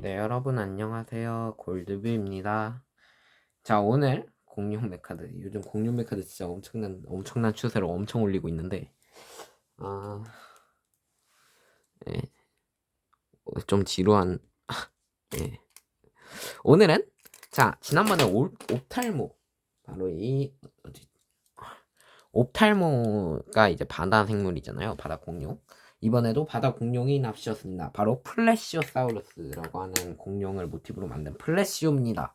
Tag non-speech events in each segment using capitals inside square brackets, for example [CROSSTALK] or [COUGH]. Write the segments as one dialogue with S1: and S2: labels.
S1: 네, 여러분 안녕하세요. 골드뷰입니다. 자, 오늘 공룡 메카드. 요즘 공룡 메카드 진짜 엄청난 엄청난 추세로 엄청 올리고 있는데 아, 예. 어, 좀 지루한 [LAUGHS] 예. 오늘은 자, 지난번에 올, 옵탈모 바로 이 어디 옵탈모가 이제 바다 생물이잖아요. 바다 공룡. 이번에도 바다 공룡이 납치였습니다. 바로 플래시오사우루스라고 하는 공룡을 모티브로 만든 플래시오입니다.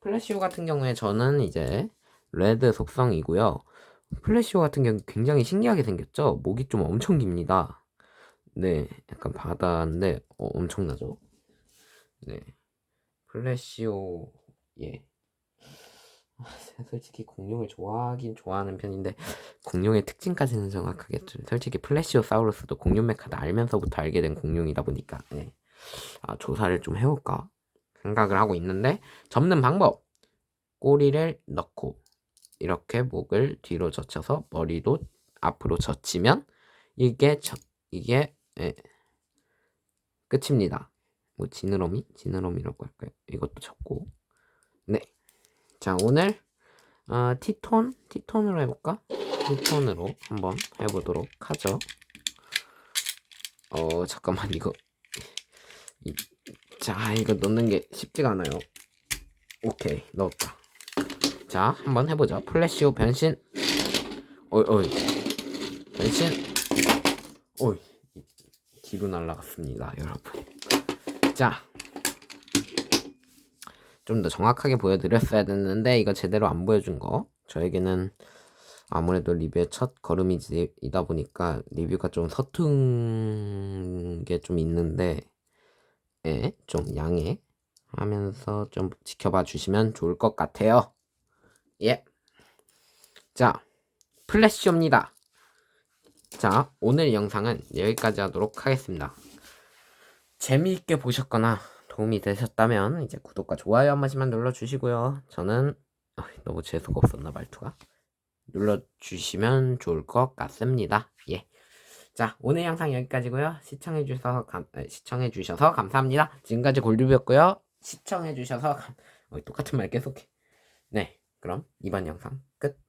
S1: 플래시오 같은 경우에 저는 이제 레드 속성이고요. 플래시오 같은 경우 굉장히 신기하게 생겼죠? 목이 좀 엄청 깁니다. 네, 약간 바다인데 어, 엄청나죠? 네, 플래시오 예. 아, 솔직히 공룡을 좋아하긴 좋아하는 편인데 공룡의 특징까지는 정확하게 좀 솔직히 플래시오사우루스도 공룡 메카다 알면서부터 알게 된 공룡이다 보니까 예. 아, 조사를 좀 해볼까 생각을 하고 있는데 접는 방법 꼬리를 넣고 이렇게 목을 뒤로 젖혀서 머리도 앞으로 젖히면 이게 저, 이게 예. 끝입니다. 뭐 지느러미 지느러미라고 할까요? 이것도 접고 네. 자 오늘 어, 티톤 티톤으로 해볼까? 티톤으로 한번 해보도록 하죠. 어 잠깐만 이거 이, 자 이거 넣는 게 쉽지가 않아요. 오케이 넣었다. 자 한번 해보자. 플래시오 변신. 어이 어이 변신. 어이 뒤로 날라갔습니다, 여러분. 자. 좀 더 정확하게 보여드렸어야 됐는데 이거 제대로 안 보여준 거 저에게는 아무래도 리뷰의 첫 걸음이다 보니까 리뷰가 좀 서툰 게 좀 있는데 예, 좀 양해 하면서 좀 지켜봐 주시면 좋을 것 같아요. 예. 자, 플래시옵니다. 자, 오늘 영상은 여기까지 하도록 하겠습니다. 재미있게 보셨거나 도움이 되셨다면 이제 구독과 좋아요 한 번씩만 눌러주시고요. 저는 어이, 너무 재수가 없었나 말투가 눌러주시면 좋을 것 같습니다. 예. 자 오늘 영상 여기까지고요. 시청해주셔서 감, 에, 시청해주셔서 감사합니다. 지금까지 골드뷰였고요. 시청해주셔서 감... 어이, 똑같은 말 계속해. 네, 그럼 이번 영상 끝.